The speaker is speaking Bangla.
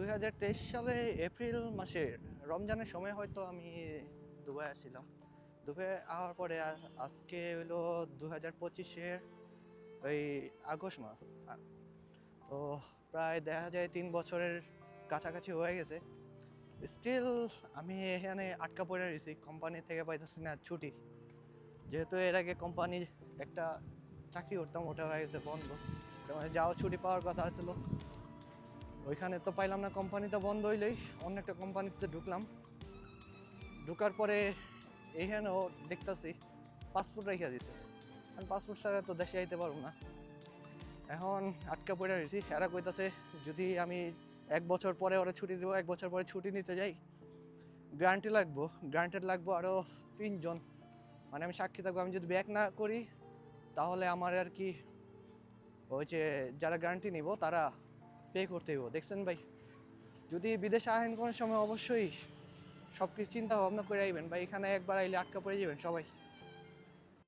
দুই হাজার তেইশ সালে এপ্রিল মাসে, রমজানের সময় হয়তো আমি দুবাই আসছিলাম। দুবাই আওয়ার পরে আজকে হলো দু হাজার পঁচিশের ওই আগস্ট মাস। তো প্রায় দেখা যায় তিন বছরের কাছাকাছি হয়ে গেছে। স্টিল আমি এখানে আটকা পড়ে রয়েছি কোম্পানি থেকে পাইতেছি না ছুটি। যেহেতু এর আগে কোম্পানি একটা চাকরি করতাম, ওটা হয়ে গেছে বন্ধ। মানে যাও, ছুটি পাওয়ার কথা ছিল। ওইখানে তো পাইলাম না কোম্পানিতে বন্ধ হইলেই অন্য একটা কোম্পানিতে ঢুকলাম। ঢুকার পরে এইখানেও দেখতেছি পাসপোর্ট রেখে দিছে। কারণ পাসপোর্ট ছাড়া তো দেশে আইতে পারব না। এখন আটকা পড়ে রয়েছি। এরা কইতাছে, যদি আমি এক বছর পরে ওরা ছুটি দেবো, এক বছর পরে ছুটি নিতে যাই গ্যারান্টি লাগবো। গ্যারান্টেড লাগবো আরও তিনজন। মানে আমি সাক্ষী থাকব। আমি যদি ব্যাক না করি, তাহলে আমার আর কি ওই যে যারা গ্যারান্টি নিব, তারা পে করতে হইব। দেখছেন ভাই? যদি বিদেশে আহেন কোনো সময় অবশ্যই সব কিছু চিন্তা ভাবনা করে আইবেন। বা এখানে একবার আইলে আটকা পড়ে যাবেন সবাই।